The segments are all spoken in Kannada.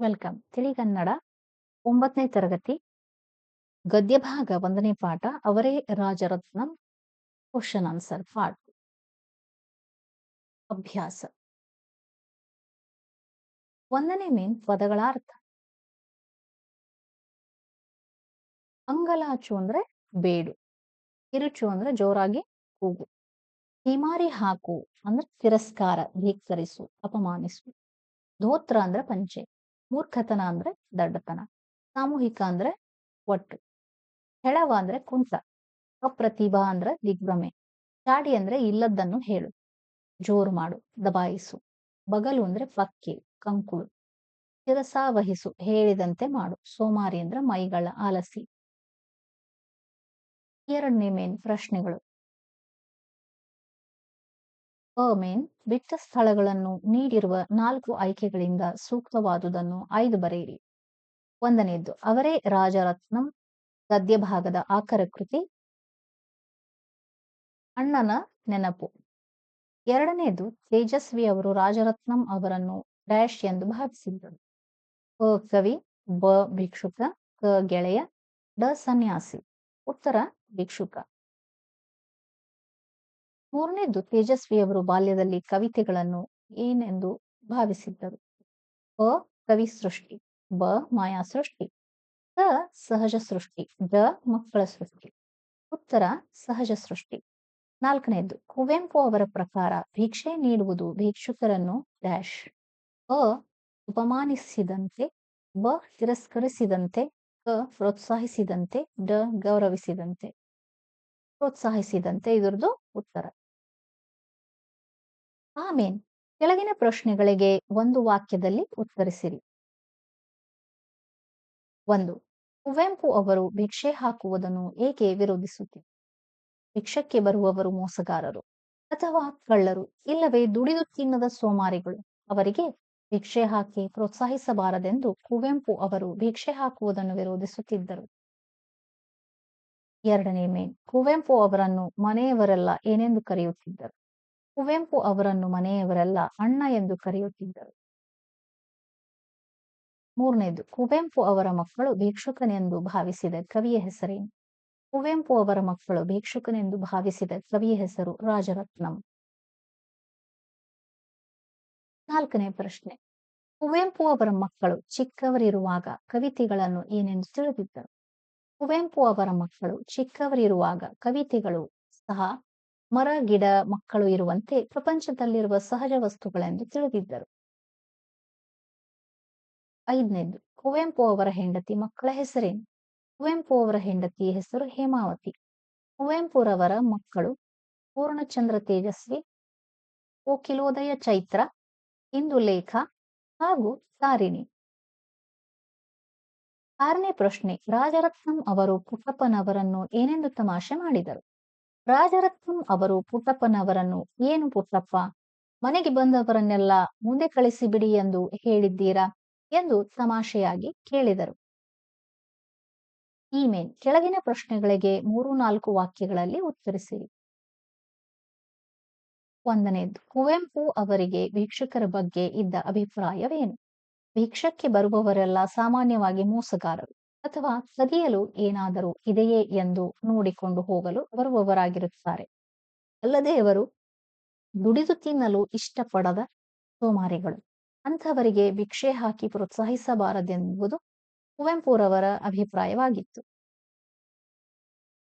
ವೆಲ್ಕಮ್. ತಿಳಿಗನ್ನಡ ಒಂಬತ್ತನೇ ತರಗತಿ. ಗದ್ಯಭಾಗ ಒಂದನೇ ಪಾಠ. ಅವರೇ ರಾಜರತ್ನಂ ಕ್ವಶನ್ ಆನ್ಸರ್ ಪಾಠ. ಅಭ್ಯಾಸ. ಒಂದನೇ ಮೇನ್ ಪದಗಳ ಅರ್ಥ. ಅಂಗಲಾಚು ಅಂದ್ರೆ ಬೇಡು. ಕಿರುಚು ಅಂದ್ರೆ ಜೋರಾಗಿ ಕೂಗು. ಹಿಮಾರಿ ಹಾಕು ಅಂದ್ರೆ ತಿರಸ್ಕಾರ ಧಿಕ್ಕರಿಸು ಅಪಮಾನಿಸು. ಧೋತ್ರ ಅಂದ್ರೆ ಪಂಚೆ. ಮೂರ್ಖತನ ಅಂದ್ರೆ ದಡ್ಡತನ. ಸಾಮೂಹಿಕ ಅಂದ್ರೆ ಒಟ್ಟು. ಹೆಳವ ಅಂದ್ರೆ ಕುಂಟ. ಅಪ್ರತಿಭಾ ಅಂದ್ರೆ ದಿಗ್ಭ್ರಮೆ. ಚಾಡಿ ಅಂದ್ರೆ ಇಲ್ಲದ್ದನ್ನು ಹೇಳು. ಜೋರು ಮಾಡು, ದಬಾಯಿಸು. ಬಗಲು ಅಂದ್ರೆ ಪಕ್ಕಿ, ಕಂಕುಳು. ಶಿರಸಾವಹಿಸು ಹೇಳಿದಂತೆ ಮಾಡು. ಸೋಮಾರಿ ಅಂದ್ರೆ ಮೈಗಳ ಆಲಸಿ. ಎರಡನೇ ಮೇನ್ ಪ್ರಶ್ನೆಗಳು. ಅ ಮೇನ್ ಬಿಟ್ಟ ಸ್ಥಳಗಳನ್ನು ನೀಡಿರುವ ನಾಲ್ಕು ಆಯ್ಕೆಗಳಿಂದ ಸೂಕ್ತವಾದುದನ್ನು ಐದು ಬರೆಯಿರಿ. ಒಂದನೇದ್ದು ಅವರೇ ರಾಜರತ್ನಂ ಗದ್ಯ ಭಾಗದ ಆಕರ ಕೃತಿ. ಅಣ್ಣನ ನೆನಪು. ಎರಡನೇದು ತೇಜಸ್ವಿ ಅವರು ರಾಜರತ್ನಂ ಅವರನ್ನು ಡ್ಯಾಶ್ ಎಂದು ಭಾವಿಸಿದ್ದರು. ಅ ಕವಿ, ಬ ಭಿಕ್ಷುಕ, ಕ ಗೆಳೆಯ, ಡ ಸನ್ಯಾಸಿ. ಉತ್ತರ, ಭಿಕ್ಷುಕ. ಮೂರನೇದ್ದು ತೇಜಸ್ವಿಯವರು ಬಾಲ್ಯದಲ್ಲಿ ಕವಿತೆಗಳನ್ನು ಏನೆಂದು ಭಾವಿಸಿದ್ದರು? ಅ, ಕವಿ ಸೃಷ್ಟಿ, ಬ, ಮಾಯಾ ಸೃಷ್ಟಿ ಕ ಸಹಜ ಸೃಷ್ಟಿ ಡ ಮಕ್ಕಳ ಸೃಷ್ಟಿ. ಉತ್ತರ, ಸಹಜ ಸೃಷ್ಟಿ. ನಾಲ್ಕನೇದು, ಕುವೆಂಪು ಅವರ ಪ್ರಕಾರ ಭಿಕ್ಷೆ ನೀಡುವುದು ಭಿಕ್ಷುಕರನ್ನು ಡ್ಯಾಶ್. ಅ, ಉಪಮಾನಿಸಿದಂತೆ, ಬ, ತಿರಸ್ಕರಿಸಿದಂತೆ, ಕ, ಪ್ರೋತ್ಸಾಹಿಸಿದಂತೆ, ಡ, ಗೌರವಿಸಿದಂತೆ. ಪ್ರೋತ್ಸಾಹಿಸಿದಂತೆ ಇದರದು ಉತ್ತರ. ಆಮೇನ್. ಕೆಳಗಿನ ಪ್ರಶ್ನೆಗಳಿಗೆ ಒಂದು ವಾಕ್ಯದಲ್ಲಿ ಉತ್ತರಿಸಿರಿ. ಒಂದು, ಕುವೆಂಪು ಅವರು ಭಿಕ್ಷೆ ಹಾಕುವುದನ್ನು ಏಕೆ ವಿರೋಧಿಸುತ್ತಿದ್ದರು ಭಿಕ್ಷಕ್ಕೆ ಬರುವವರು ಮೋಸಗಾರರು, ಅಥವಾ ಕಳ್ಳರು, ಇಲ್ಲವೇ ದುಡಿದು ತಿನ್ನದ ಸೋಮಾರಿಗಳು, ಅವರಿಗೆ ಭಿಕ್ಷೆ ಹಾಕಿ ಪ್ರೋತ್ಸಾಹಿಸಬಾರದೆಂದು ಕುವೆಂಪು ಅವರು ಭಿಕ್ಷೆ ಹಾಕುವುದನ್ನು ವಿರೋಧಿಸುತ್ತಿದ್ದರು. ಎರಡನೇ ಮೇನ್, ಕುವೆಂಪು ಅವರನ್ನು ಮನೆಯವರೆಲ್ಲ ಏನೆಂದು ಕರೆಯುತ್ತಿದ್ದರು? ಕುವೆಂಪು ಅವರನ್ನು ಮನೆಯವರೆಲ್ಲ, ಅಣ್ಣ ಎಂದು ಕರೆಯುತ್ತಿದ್ದರು. ಮೂರನೇದು, ಕುವೆಂಪು ಅವರ ಮಕ್ಕಳು ಭಿಕ್ಷುಕನೆಂದು ಭಾವಿಸಿದ ಕವಿಯ ಹೆಸರೇನು? ಕುವೆಂಪು ಅವರ ಮಕ್ಕಳು ಭಿಕ್ಷುಕನೆಂದು ಭಾವಿಸಿದ ಕವಿಯ ಹೆಸರು ರಾಜರತ್ನಂ. ನಾಲ್ಕನೇ ಪ್ರಶ್ನೆ, ಕುವೆಂಪು ಅವರ ಮಕ್ಕಳು ಚಿಕ್ಕವರಿರುವಾಗ ಕವಿತೆಗಳನ್ನು ಏನೆಂದು ತಿಳಿದಿದ್ದರು? ಕುವೆಂಪು ಅವರ ಮಕ್ಕಳು ಚಿಕ್ಕವರಿರುವಾಗ ಕವಿತೆಗಳು ಸಹ ಮರ, ಗಿಡ, ಮಕ್ಕಳು ಇರುವಂತೆ ಪ್ರಪಂಚದಲ್ಲಿರುವ ಸಹಜ ವಸ್ತುಗಳೆಂದು ತಿಳಿದಿದ್ದರು. ಐದನೇದು, ಕುವೆಂಪು ಅವರ ಹೆಂಡತಿ ಮಕ್ಕಳ ಹೆಸರೇನು? ಕುವೆಂಪು ಅವರ ಹೆಂಡತಿ ಹೆಸರು ಹೇಮಾವತಿ. ಕುವೆಂಪುರವರ ಮಕ್ಕಳು ಪೂರ್ಣಚಂದ್ರ ತೇಜಸ್ವಿ, ಕೋಕಿಲೋದಯ ಚೈತ್ರ, ಇಂದುಲೇಖ ಹಾಗೂ ಸಾರಿನಿ ಆರನೇ ಪ್ರಶ್ನೆ, ರಾಜರತ್ನಂ ಅವರು ಪುಟ್ಟಪ್ಪನವರನ್ನು ಏನೆಂದು ತಮಾಷೆ ಮಾಡಿದರು? ರಾಜರತ್ನಂ ಅವರು ಪುಟ್ಟಪ್ಪನವರನ್ನು ಏನು ಪುಟ್ಟಪ್ಪ? ಮನೆಗೆ ಬಂದವರನ್ನೆಲ್ಲ ಮುಂದೆ ಕಳಿಸಿಬಿಡಿ ಎಂದು ಹೇಳಿದ್ದೀರಾ? ಎಂದು ತಮಾಷೆಯಾಗಿ ಕೇಳಿದರು. ಇಮೇಲ್ ಕೆಳಗಿನ ಪ್ರಶ್ನೆಗಳಿಗೆ ಮೂರು ನಾಲ್ಕು ವಾಕ್ಯಗಳಲ್ಲಿ ಉತ್ತರಿಸಿರಿ ಒಂದನೇದು, ಕುವೆಂಪು ಅವರಿಗೆ ವೀಕ್ಷಕರ ಬಗ್ಗೆ ಇದ್ದ ಅಭಿಪ್ರಾಯವೇನು? ಭಿಕ್ಷಕ್ಕೆ ಬರುವವರೆಲ್ಲ ಸಾಮಾನ್ಯವಾಗಿ ಮೋಸಗಾರರು. ಅಥವಾ ಸದಿಯಲು ಏನಾದರೂ ಇದೆಯೇ ಎಂದು ನೋಡಿಕೊಂಡು ಹೋಗಲು ಬರುವವರಾಗಿರುತ್ತಾರೆ. ಅಲ್ಲದೆ ಅವರು ದುಡಿದು ತಿನ್ನಲು ಇಷ್ಟಪಡದ ಸೋಮಾರಿಗಳು. ಅಂಥವರಿಗೆ ಭಿಕ್ಷೆ ಹಾಕಿ ಪ್ರೋತ್ಸಾಹಿಸಬಾರದೆಂಬುದು ಕುವೆಂಪುರವರ ಅಭಿಪ್ರಾಯವಾಗಿತ್ತು.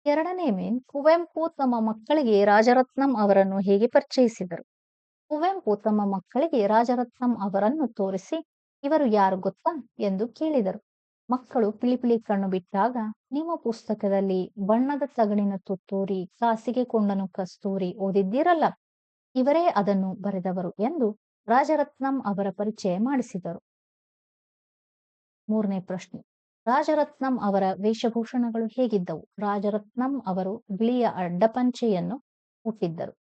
ಎರಡನೇ ಮೇನ್, ಕುವೆಂಪು ತಮ್ಮ ಮಕ್ಕಳಿಗೆ ರಾಜರತ್ನಂ ಅವರನ್ನು ಹೇಗೆ ಪರಿಚಯಿಸಿದರು? ಕುವೆಂಪು ತಮ್ಮ ಮಕ್ಕಳಿಗೆ ರಾಜರತ್ನಂ ಅವರನ್ನು ತೋರಿಸಿ ಇವರು ಯಾರು ಗೊತ್ತಾ ಎಂದು ಕೇಳಿದರು. ಮಕ್ಕಳು ಪಿಳಿಪಿಳಿ ಕಣ್ಣು ಬಿಟ್ಟಾಗ ನಿಮ್ಮ ಪುಸ್ತಕದಲ್ಲಿ ಬಣ್ಣದ ತಗಡಿನ ತುತ್ತೂರಿ ಕಾಸಿಗೆ ಕೊಂಡನು ಕಸ್ತೂರಿ ಓದಿದ್ದೀರಲ್ಲ? ಇವರೇ ಅದನ್ನು ಬರೆದವರು ಎಂದು ರಾಜರತ್ನಂ ಅವರ ಪರಿಚಯ ಮಾಡಿಸಿದರು. ಮೂರನೇ ಪ್ರಶ್ನೆ. ರಾಜರತ್ನಂ ಅವರ ವೇಷಭೂಷಣಗಳು ಹೇಗಿದ್ದವು? ರಾಜರತ್ನಂ ಅವರು ಬಿಳಿಯ ಅಡ್ಡಪಂಚೆಯನ್ನು ಹುಟ್ಟಿದ್ದರು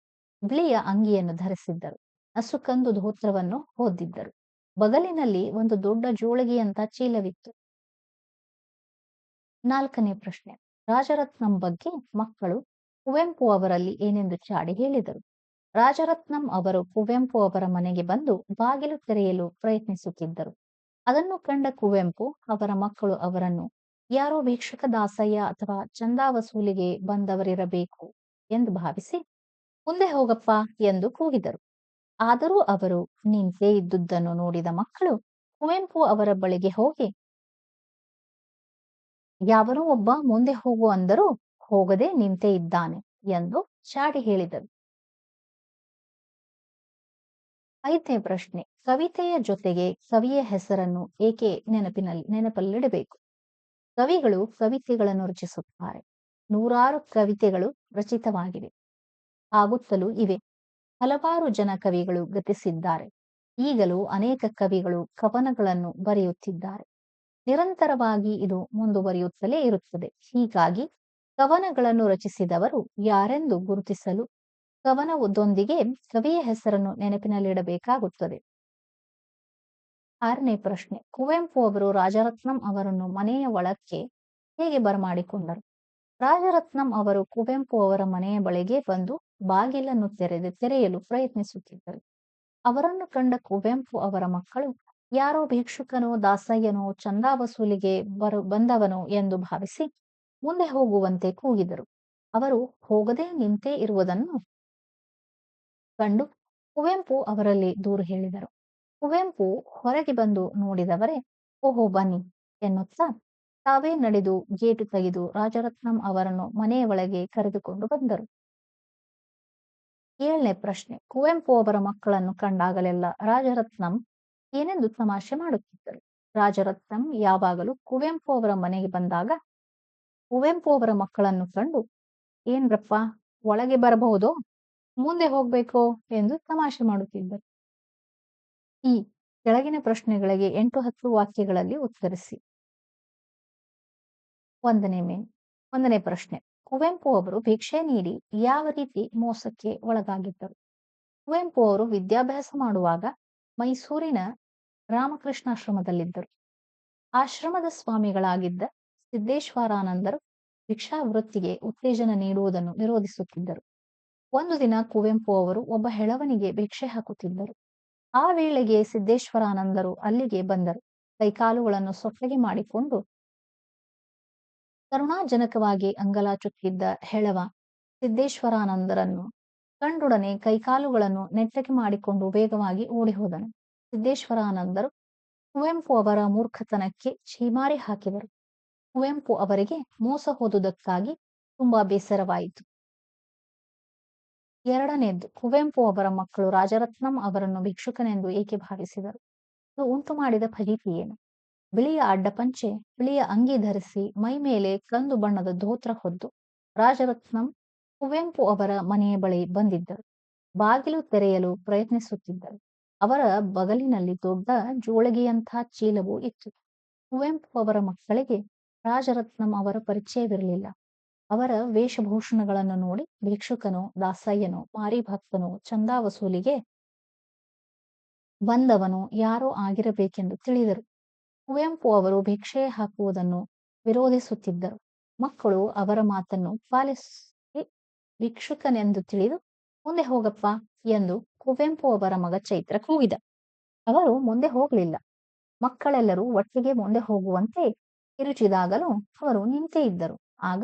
ಬಿಳಿಯ ಅಂಗಿಯನ್ನು ಧರಿಸಿದ್ದರು. ನಸುಕಂದು ಧೋತ್ರವನ್ನು ಹೊದ್ದಿದ್ದರು. ಬಗಲಿನಲ್ಲಿ ಒಂದು ದೊಡ್ಡ ಜೋಳಿಗೆಯಂತ ಚೀಲವಿತ್ತು. ನಾಲ್ಕನೇ ಪ್ರಶ್ನೆ. ರಾಜರತ್ನಂ ಬಗ್ಗೆ ಮಕ್ಕಳು ಕುವೆಂಪು ಅವರಲ್ಲಿ ಏನೆಂದು ಚಾಡಿ ಹೇಳಿದರು. ರಾಜರತ್ನಂ ಅವರು ಕುವೆಂಪು ಅವರ ಮನೆಗೆ ಬಂದು ಬಾಗಿಲು ತೆರೆಯಲು ಪ್ರಯತ್ನಿಸುತ್ತಿದ್ದರು. ಅದನ್ನು ಕಂಡ ಕುವೆಂಪು ಅವರ ಮಕ್ಕಳು ಅವರನ್ನು, ಯಾರೋ ಭಿಕ್ಷುಕ ದಾಸಯ್ಯ ಅಥವಾ ಚಂದಾ ವಸೂಲಿಗೆ ಬಂದವರಿರಬೇಕು ಎಂದು ಭಾವಿಸಿ, ಮುಂದೆ ಹೋಗಪ್ಪ ಎಂದು ಕೂಗಿದರು. ಆದರೂ ಅವರು ನಿಂತೇ ಇದ್ದುದನ್ನು ನೋಡಿದ ಮಕ್ಕಳು ಕುವೆಂಪು ಅವರ ಬಳಿಗೆ ಹೋಗಿ ಯಾವನೋ ಒಬ್ಬ ಮುಂದೆ ಹೋಗು ಅಂದರೂ ಹೋಗದೆ ನಿಂತೇ ಇದ್ದಾನೆ ಎಂದು ಚಾಡಿ ಹೇಳಿದರು. ಐದನೇ ಪ್ರಶ್ನೆ, ಕವಿತೆಯ ಜೊತೆಗೆ ಕವಿಯ ಹೆಸರನ್ನು ಏಕೆ ನೆನಪಿನಲ್ಲಿ ನೆನಪಲ್ಲಿಡಬೇಕು? ಕವಿಗಳು ಕವಿತೆಗಳನ್ನು ರಚಿಸುತ್ತಾರೆ. ನೂರಾರು ಕವಿತೆಗಳು ರಚಿತವಾಗಿವೆ. ಆಗುತ್ತಲೂ ಇವೆ. ಹಲವಾರು ಜನ ಕವಿಗಳು ಗತಿಸಿದ್ದಾರೆ. ಈಗಲೂ ಅನೇಕ ಕವಿಗಳು ಕವನಗಳನ್ನು ಬರೆಯುತ್ತಿದ್ದಾರೆ. ನಿರಂತರವಾಗಿ ಇದು ಮುಂದುವರಿಯುತ್ತಲೇ ಇರುತ್ತದೆ. ಹೀಗಾಗಿ ಕವನಗಳನ್ನು ರಚಿಸಿದವರು ಯಾರೆಂದು ಗುರುತಿಸಲು ಕವನದೊಂದಿಗೆ ಕವಿಯ ಹೆಸರನ್ನು ನೆನಪಿನಲ್ಲಿಡಬೇಕಾಗುತ್ತದೆ. ಆರನೇ ಪ್ರಶ್ನೆ, ಕುವೆಂಪು ಅವರು ರಾಜರತ್ನಂ ಅವರನ್ನು ಮನೆಯ ಒಳಕ್ಕೆ ಹೇಗೆ ಬರಮಾಡಿಕೊಂಡರು? ರಾಜರತ್ನಂ ಅವರು ಕುವೆಂಪು ಅವರ ಮನೆಯ ಬಳಿಗೆ ಬಂದು ಬಾಗಿಲನ್ನು ತೆರೆದು ತೆರೆಯಲು ಪ್ರಯತ್ನಿಸುತ್ತಿದ್ದರು. ಅವರನ್ನು ಕಂಡ ಕುವೆಂಪು ಅವರ ಮಕ್ಕಳು ಯಾರೋ ಭಿಕ್ಷುಕನೋ, ದಾಸಯ್ಯನೋ ಚಂದಾ ವಸೂಲಿಗೆ ಬರು, ಬಂದವನೋ ಎಂದು ಭಾವಿಸಿ ಮುಂದೆ ಹೋಗುವಂತೆ ಕೂಗಿದರು. ಅವರು ಹೋಗದೆ ನಿಂತೇ ಇರುವುದನ್ನು ಕಂಡು ಕುವೆಂಪು ಅವರಲ್ಲಿ ದೂರು ಹೇಳಿದರು. ಕುವೆಂಪು ಹೊರಗೆ ಬಂದು ನೋಡಿದವರೇ, ಓಹೋ ಬನ್ನಿ ಎನ್ನುತ್ತಾ ತಾವೇ ನಡೆದು ಗೇಟು ತೆಗೆದು ರಾಜರತ್ನಂ ಅವರನ್ನು ಮನೆಯ ಒಳಗೆ ಕರೆದುಕೊಂಡು ಬಂದರು. ಏಳನೇ ಪ್ರಶ್ನೆ. ಕುವೆಂಪು ಅವರ ಮಕ್ಕಳನ್ನು ಕಂಡಾಗಲೆಲ್ಲ ರಾಜರತ್ನಂ ಏನೆಂದು ತಮಾಷೆ ಮಾಡುತ್ತಿದ್ದರು. ರಾಜರತ್ನಂ ಯಾವಾಗಲೂ ಕುವೆಂಪು ಅವರ ಮನೆಗೆ ಬಂದಾಗ, ಕುವೆಂಪು ಅವರ ಮಕ್ಕಳನ್ನು ಕಂಡು ಏನ್ರಪ್ಪ, ಒಳಗೆ ಬರಬಹುದೋ, ಮುಂದೆ ಹೋಗ್ಬೇಕೋ? ಎಂದು ತಮಾಷೆ ಮಾಡುತ್ತಿದ್ದರು. ಈ ಕೆಳಗಿನ ಪ್ರಶ್ನೆಗಳಿಗೆ ಎಂಟು ಹತ್ತು ವಾಕ್ಯಗಳಲ್ಲಿ ಉತ್ತರಿಸಿ. ಒಂದನೇ ಮೇ, ಒಂದನೇ ಪ್ರಶ್ನೆ. ಕುವೆಂಪು ಅವರು ಭಿಕ್ಷೆ ನೀಡಿ ಯಾವ ರೀತಿ ಮೋಸಕ್ಕೆ ಒಳಗಾಗಿದ್ದರು? ಕುವೆಂಪು ಅವರು ವಿದ್ಯಾಭ್ಯಾಸ ಮಾಡುವಾಗ ಮೈಸೂರಿನ ರಾಮಕೃಷ್ಣಾಶ್ರಮದಲ್ಲಿದ್ದರು ಆಶ್ರಮದ ಸ್ವಾಮಿಗಳಾಗಿದ್ದ ಸಿದ್ದೇಶ್ವರಾನಂದರು ಭಿಕ್ಷಾವೃತ್ತಿಗೆ ಉತ್ತೇಜನ ನೀಡುವುದನ್ನು ವಿರೋಧಿಸುತ್ತಿದ್ದರು ಒಂದು ದಿನ ಕುವೆಂಪು ಅವರು ಒಬ್ಬ ಹೆಳವನಿಗೆ ಭಿಕ್ಷೆ ಹಾಕುತ್ತಿದ್ದರು. ಆ ವೇಳೆಗೆ ಸಿದ್ದೇಶ್ವರಾನಂದರು ಅಲ್ಲಿಗೆ ಬಂದರು. ಕೈಕಾಲುಗಳನ್ನು ಸೊಟ್ಟಗೆ ಮಾಡಿಕೊಂಡು ಕರುಣಾಜನಕವಾಗಿ ಅಂಗಲಾಚುತ್ತಿದ್ದ ಹೆಳವ ಸಿದ್ದೇಶ್ವರಾನಂದರನ್ನು ಕಂಡೊಡನೆ ಕೈಕಾಲುಗಳನ್ನು ನೆಟ್ಟಗೆ ಮಾಡಿಕೊಂಡು ವೇಗವಾಗಿ ಓಡಿ ಹೋದನು ಸಿದ್ದೇಶ್ವರಾನಂದರು ಕುವೆಂಪು ಅವರ ಮೂರ್ಖತನಕ್ಕೆ ಛೀಮಾರಿ ಹಾಕಿದರು. ಕುವೆಂಪು ಅವರಿಗೆ ಮೋಸ ಹೋದುದಕ್ಕಾಗಿ ತುಂಬಾ ಬೇಸರವಾಯಿತು. ಎರಡನೇದ್ದು, ಕುವೆಂಪು ಅವರ ಮಕ್ಕಳು ರಾಜರತ್ನಂ ಅವರನ್ನು ಭಿಕ್ಷುಕನೆಂದು ಏಕೆ ಭಾವಿಸಿದರು? ಇದು ಉಂಟು ಮಾಡಿದ ಫಲೀತಿ ಏನು? ಬಿಳಿಯ ಅಡ್ಡಪಂಚೆ ಬಿಳಿಯ ಅಂಗಿ ಧರಿಸಿ ಮೈ ಮೇಲೆ ಕಂದು ಬಣ್ಣದ ಧೋತ್ರ ಹೊದ್ದು ರಾಜರತ್ನಂ ಕುವೆಂಪು ಅವರ ಮನೆಯ ಬಳಿ ಬಂದಿದ್ದರು. ಬಾಗಿಲು ತೆರೆಯಲು ಪ್ರಯತ್ನಿಸುತ್ತಿದ್ದರು. ಅವರ ಬಗಲಿನಲ್ಲಿ ದೊಡ್ಡ ಜೋಳಗಿಯಂಥ ಚೀಲವೂ ಇತ್ತು. ಕುವೆಂಪು ಅವರ ಮಕ್ಕಳಿಗೆ ರಾಜರತ್ನಂ ಅವರ ಪರಿಚಯವಿರಲಿಲ್ಲ. ಅವರ ವೇಷಭೂಷಣಗಳನ್ನು ನೋಡಿ ಭಿಕ್ಷುಕನೋ, ದಾಸಯ್ಯನೋ, ಮಾರಿಭಕ್ತನೋ ಚಂದಾ ವಸೂಲಿಗೆ ಬಂದವನು ಯಾರೋ ಆಗಿರಬೇಕೆಂದು ತಿಳಿದರು. ಕುವೆಂಪು ಅವರು ಭಿಕ್ಷೆ ಹಾಕುವುದನ್ನು ವಿರೋಧಿಸುತ್ತಿದ್ದರು. ಮಕ್ಕಳು ಅವರ ಮಾತನ್ನು ಪಾಲಿಸಿ, ಭಿಕ್ಷುಕನೆಂದು ತಿಳಿದು ಮುಂದೆ ಹೋಗಪ್ಪ ಎಂದು ಕುವೆಂಪು ಅವರ ಮಗ ಚೈತ್ರ ಕೂಗಿದ ಅವರು ಮುಂದೆ ಹೋಗಲಿಲ್ಲ. ಮಕ್ಕಳೆಲ್ಲರೂ ಒಟ್ಟಿಗೆ ಮುಂದೆ ಹೋಗುವಂತೆ ಕಿರುಚಿದಾಗಲೂ ಅವರು ನಿಂತೇ ಇದ್ದರು. ಆಗ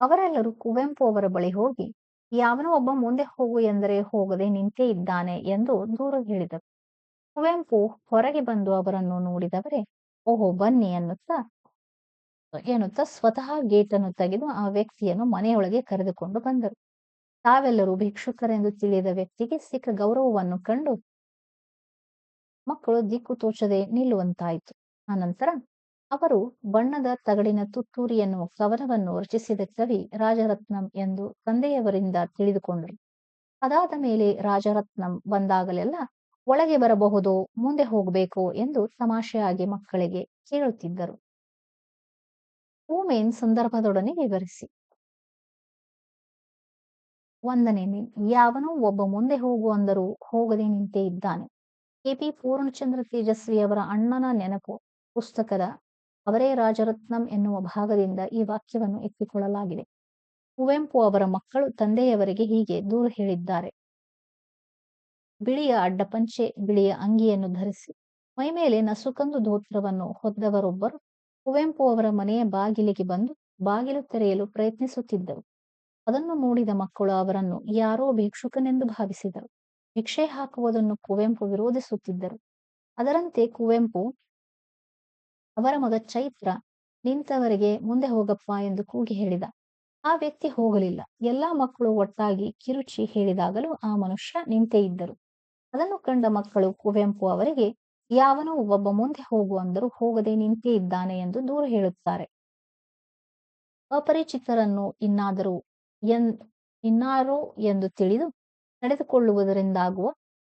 ಅವರೆಲ್ಲರೂ ಕುವೆಂಪು ಅವರ ಬಳಿ ಹೋಗಿ, ಯಾವನೋ ಒಬ್ಬ ಮುಂದೆ ಹೋಗು ಎಂದರೆ ಹೋಗದೆ ನಿಂತೇ ಇದ್ದಾನೆ ಎಂದು ದೂರು ಹೇಳಿದರು. ಕುವೆಂಪು ಹೊರಗೆ ಬಂದು ಅವರನ್ನು ನೋಡಿದವರೇ, ಓಹೋ, ಬನ್ನಿ ಎನ್ನುತ್ತಾ ಎನ್ನುತ್ತಾ ಸ್ವತಃ ಗೇಟನ್ನು ತೆಗೆದು ಆ ವ್ಯಕ್ತಿಯನ್ನು ಮನೆಯೊಳಗೆ ಕರೆದುಕೊಂಡು ಬಂದರು. ತಾವೆಲ್ಲರೂ ಭಿಕ್ಷುಕರೆಂದು ತಿಳಿದ ವ್ಯಕ್ತಿಗೆ ಸಿಕ್ಕ ಗೌರವವನ್ನು ಕಂಡು ಮಕ್ಕಳು ದಿಕ್ಕು ತೋಚದೆ ನಿಲ್ಲುವಂತಾಯಿತು. ಅನಂತರ ಅವರು ಬಣ್ಣದ ತಗಡಿನ ತುತ್ತೂರಿಯನ್ನು, ಕವನವನ್ನು ರಚಿಸಿದ ಕವಿ ರಾಜರತ್ನಂ ಎಂದು ತಂದೆಯವರಿಂದ ತಿಳಿದುಕೊಂಡರು. ಅದಾದ ಮೇಲೆ ರಾಜರತ್ನಂ ಬಂದಾಗಲೆಲ್ಲ ಒಳಗೆ ಬರಬಹುದೋ, ಮುಂದೆ ಹೋಗಬೇಕೋ ಎಂದು ತಮಾಷೆಯಾಗಿ ಮಕ್ಕಳಿಗೆ ಕೇಳುತ್ತಿದ್ದರು. ಊಮೇನ್ ಸಂದರ್ಭದೊಡನೆ ವಿವರಿಸಿ. ಒಂದನೇ ಯಾವನೋ ಒಬ್ಬ ಮುಂದೆ ಹೋಗು ಅಂದರೂ ಹೋಗದೆ ನಿಂತೇ ಇದ್ದಾನೆ. ಕೆಪಿ ಪೂರ್ಣಚಂದ್ರ ತೇಜಸ್ವಿ ಅವರ ಅಣ್ಣನ ನೆನಪು ಪುಸ್ತಕದ ಅವರೇ ರಾಜರತ್ನಂ ಎನ್ನುವ ಭಾಗದಿಂದ ಈ ವಾಕ್ಯವನ್ನು ಎತ್ತಿಕೊಳ್ಳಲಾಗಿದೆ. ಕುವೆಂಪು ಅವರ ಮಕ್ಕಳು ತಂದೆಯವರಿಗೆ ಹೀಗೆ ದೂರು ಹೇಳಿದ್ದಾರೆ. ಬಿಳಿಯ ಅಡ್ಡಪಂಚೆ, ಬಿಳಿಯ ಅಂಗಿಯನ್ನು ಧರಿಸಿ ಮೈಮೇಲೆ ನಸುಕಂದು ಧೋತ್ರವನ್ನು ಹೊದ್ದವರೊಬ್ಬರು ಕುವೆಂಪು ಅವರ ಮನೆಯ ಬಾಗಿಲಿಗೆ ಬಂದು ಬಾಗಿಲು ತೆರೆಯಲು ಪ್ರಯತ್ನಿಸುತ್ತಿದ್ದರು. ಅದನ್ನು ನೋಡಿದ ಮಕ್ಕಳು ಅವರನ್ನು, ಯಾರೋ ಭಿಕ್ಷುಕನೆಂದು ಭಾವಿಸಿದರು. ಭಿಕ್ಷೆ ಹಾಕುವುದನ್ನು ಕುವೆಂಪು ವಿರೋಧಿಸುತ್ತಿದ್ದರು. ಅದರಂತೆ ಕುವೆಂಪು, ಅವರ ಮಗ ಚೈತ್ರ ನಿಂತವರಿಗೆ ಮುಂದೆ ಹೋಗಪ್ಪ ಎಂದು ಕೂಗಿ ಹೇಳಿದ. ಆ ವ್ಯಕ್ತಿ ಹೋಗಲಿಲ್ಲ. ಎಲ್ಲಾ ಮಕ್ಕಳು ಒಟ್ಟಾಗಿ ಕಿರುಚಿ ಹೇಳಿದಾಗಲೂ ಆ ಮನುಷ್ಯ ನಿಂತೇ ಇದ್ದರು. ಅದನ್ನು ಕಂಡ ಮಕ್ಕಳು ಕುವೆಂಪು ಅವರಿಗೆ, ಯಾವನೋ ಒಬ್ಬ ಮುಂದೆ ಹೋಗು ಅಂದರೂ ಹೋಗದೆ ನಿಂತೇ ಇದ್ದಾನೆ ಎಂದು ದೂರು ಹೇಳುತ್ತಾರೆ. ಅಪರಿಚಿತರನ್ನು ಇನ್ನಾದರೂ ಇನ್ನಾರೋ ಎಂದು ತಿಳಿದು ನಡೆದುಕೊಳ್ಳುವುದರಿಂದಾಗುವ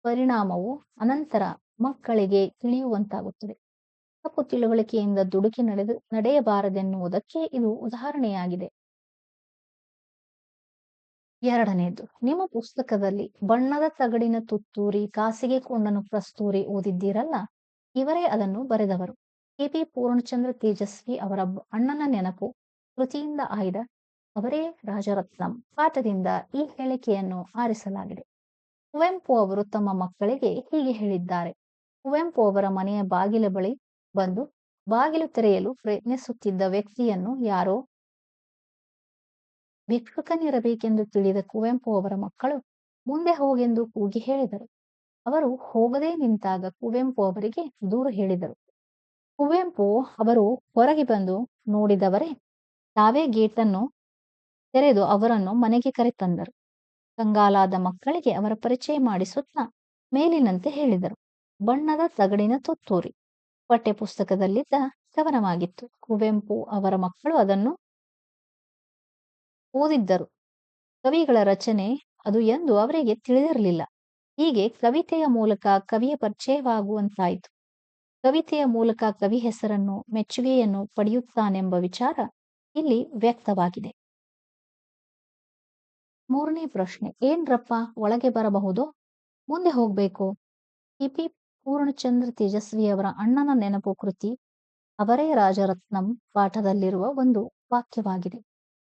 ಪರಿಣಾಮವು ಅನಂತರ ಮಕ್ಕಳಿಗೆ ತಿಳಿಯುವಂತಾಗುತ್ತದೆ. ತಪ್ಪು ತಿಳುವಳಿಕೆಯಿಂದ ದುಡುಕಿ ನಡೆದು, ನಡೆಯಬಾರದೆನ್ನುವುದಕ್ಕೆ ಇದು ಉದಾಹರಣೆಯಾಗಿದೆ. ಎರಡನೆಯದು ನಿಮ್ಮ ಪುಸ್ತಕದಲ್ಲಿ ಬಣ್ಣದ ತಗಡಿನ ತುತ್ತೂರಿ ಕಾಸಿಗೆ ಕೊಂಡನು ಪ್ರಸ್ತೂರಿ ಓದಿದ್ದೀರಲ್ಲ? ಇವರೇ ಅದನ್ನು ಬರೆದವರು. ಕೆಪಿ ಪೂರ್ಣಚಂದ್ರ ತೇಜಸ್ವಿ ಅವರ ಅಣ್ಣನ ನೆನಪು ಕೃತಿಯಿಂದ ಆಯ್ದ ಅವರೇ ರಾಜರತ್ನಂ. ಪಾಠದಿಂದ ಈ ಹೇಳಿಕೆಯನ್ನು ಆರಿಸಲಾಗಿದೆ. ಕುವೆಂಪು ಅವರು ತಮ್ಮ ಮಕ್ಕಳಿಗೆ ಹೀಗೆ ಹೇಳಿದ್ದಾರೆ. ಕುವೆಂಪು ಅವರ ಮನೆಯ ಬಾಗಿಲ ಬಳಿ ಬಂದು ಬಾಗಿಲು ತೆರೆಯಲು ಪ್ರಯತ್ನಿಸುತ್ತಿದ್ದ ವ್ಯಕ್ತಿಯನ್ನು ಯಾರೋ ಭಿಕ್ಷುಕನಿರಬೇಕೆಂದು ತಿಳಿದ ಕುವೆಂಪು ಅವರ ಮಕ್ಕಳು ಮುಂದೆ ಹೋಗೆಂದು ಕೂಗಿ ಹೇಳಿದರು. ಅವರು ಹೋಗದೇ ನಿಂತಾಗ ಕುವೆಂಪು ಅವರಿಗೆ ದೂರು ಹೇಳಿದರು. ಕುವೆಂಪು ಅವರು ಹೊರಗೆ ಬಂದು ನೋಡಿದವರೇ, ತಾವೇ ಗೇಟನ್ನು ತೆರೆದು ಅವರನ್ನು ಮನೆಗೆ ಕರೆತಂದರು. ಕಂಗಾಲಾದ ಮಕ್ಕಳಿಗೆ ಅವರ ಪರಿಚಯ ಮಾಡಿಸುತ್ತಾ ಮೇಲಿನಂತೆ ಹೇಳಿದರು, ಬಣ್ಣದ ತಗಡಿನ ತುತ್ತೂರಿ. ಪಠ್ಯ ಪುಸ್ತಕದಲ್ಲಿದ್ದ ಕವನವಾಗಿತ್ತು ಕುವೆಂಪು ಅವರ ಮಕ್ಕಳು ಅದನ್ನು ಓದಿದ್ದರು. ಕವಿಗಳ ರಚನೆ ಅದು ಎಂದು ಅವರಿಗೆ ತಿಳಿದಿರಲಿಲ್ಲ. ಹೀಗೆ ಕವಿತೆಯ ಮೂಲಕ ಕವಿಯ ಪರಿಚಯವಾಗುವಂತಾಯಿತು. ಕವಿತೆಯ ಮೂಲಕ ಕವಿ ಹೆಸರನ್ನು, ಮೆಚ್ಚುಗೆಯನ್ನು ಪಡೆಯುತ್ತಾನೆಂಬ ವಿಚಾರ ಇಲ್ಲಿ ವ್ಯಕ್ತವಾಗಿದೆ. ಮೂರನೇ ಪ್ರಶ್ನೆ, ಏನ್ರಪ್ಪ ಒಳಗೆ ಬರಬಹುದು? ಮುಂದೆ ಹೋಗ್ಬೇಕು. ಇಪಿ ಪೂರ್ಣಚಂದ್ರ ತೇಜಸ್ವಿಯವರ ಅಣ್ಣನ ನೆನಪು ಕೃತಿ, ಅವರೇ ರಾಜರತ್ನಂ ಪಾಠದಲ್ಲಿರುವ ಒಂದು ವಾಕ್ಯವಾಗಿದೆ.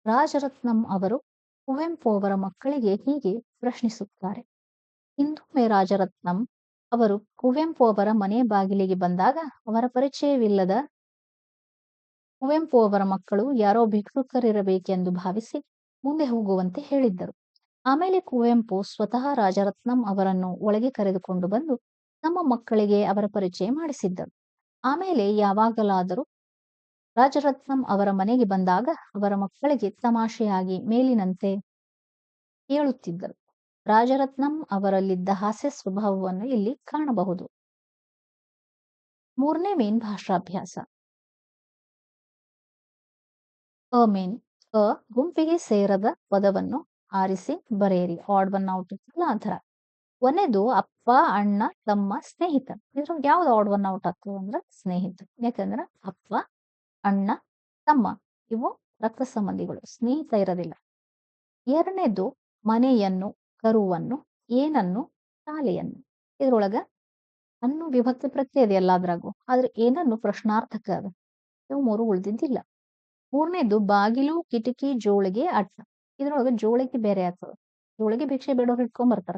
ರಾಜರತ್ನಂ ಅವರು ಕುವೆಂಪು ಅವರ ಮಕ್ಕಳಿಗೆ ಹೀಗೆ ಪ್ರಶ್ನಿಸುತ್ತಾರೆ. ಹಿಂದೊಮ್ಮೆ ರಾಜರತ್ನಂ, ಅವರು ಕುವೆಂಪು ಅವರ ಮನೆ ಬಾಗಿಲಿಗೆ ಬಂದಾಗ ಅವರ ಪರಿಚಯವಿಲ್ಲದ? ಕುವೆಂಪು ಅವರ ಮಕ್ಕಳು ಯಾರೋ ಭಿಕ್ಷುಕರಿರಬೇಕೆಂದು ಭಾವಿಸಿ ಮುಂದೆ ಹೋಗುವಂತೆ ಹೇಳಿದ್ದರು. ಆಮೇಲೆ ಕುವೆಂಪು ಸ್ವತಃ ರಾಜರತ್ನಂ ಅವರನ್ನು ಒಳಗೆ ಕರೆದುಕೊಂಡು ಬಂದು ನಮ್ಮ ಮಕ್ಕಳಿಗೆ ಅವರ ಪರಿಚಯ ಮಾಡಿಸಿದ್ದರು. ಆಮೇಲೆ ಯಾವಾಗಲಾದರೂ ರಾಜರತ್ನಂ ಅವರ ಮನೆಗೆ ಬಂದಾಗ ಅವರ ಮಕ್ಕಳಿಗೆ ತಮಾಷೆಯಾಗಿ ಮೇಲಿನಂತೆ ಹೇಳುತ್ತಿದ್ದರು. ರಾಜರತ್ನಂ ಅವರಲ್ಲಿದ್ದ ಹಾಸ್ಯ ಸ್ವಭಾವವನ್ನು ಇಲ್ಲಿ ಕಾಣಬಹುದು. ಮೂರನೇ ಮೇನ್ ಭಾಷಾಭ್ಯಾಸ. ಅ ಮೇನ್ ಅ ಗುಂಪಿಗೆ ಸೇರದ ಪದವನ್ನು ಆರಿಸಿ ಬರೆಯಿರಿ. ಆಡ್ ಒನ್ ಔಟ್ ಇರ್ತಲ್ಲ ಆ ಥರ. ಅಪ್ಪ, ಅಣ್ಣ, ತಮ್ಮ, ಸ್ನೇಹಿತ. ಇದ್ರ ಯಾವ್ದು ಆಡ್ ಒನ್ ಔಟ್ ಆಗ್ತದೆ ಅಂದ್ರೆ ಸ್ನೇಹಿತ. ಯಾಕಂದ್ರೆ ಅಪ್ಪ, ಅಣ್ಣ, ತಮ್ಮ ಇವು ರಕ್ತ ಸಂಬಂಧಿಗಳು. ಸ್ನೇಹಿತ ಇರೋದಿಲ್ಲ. ಎರಡನೇದು ಮನೆಯನ್ನು, ಕರುವನ್ನು, ಏನನ್ನು ಶಾಲೆಯನ್ನು ಇದ್ರೊಳಗ ಅನ್ನು ವಿಭಕ್ತಿ ಪ್ರತ್ಯಯ ಇದೆ ಎಲ್ಲಾದ್ರಾಗೂ. ಆದ್ರೆ ಏನನ್ನು ಪ್ರಶ್ನಾರ್ಥಕ ಅದು. ಇವು ಮೂರು ಉಳಿದಿದ್ದಿಲ್ಲ. ಮೂರನೇದು ಬಾಗಿಲು, ಕಿಟಕಿ, ಜೋಳಿಗೆ ಅಟ್ಟ ಇದ್ರೊಳಗೆ ಜೋಳಿಗೆ ಬೇರೆ ಆಗ್ತದ. ಜೋಳಿಗೆ ಭಿಕ್ಷೆ ಬೇಡೋರು ಇಟ್ಕೊಂಡ್ ಬರ್ತಾರ.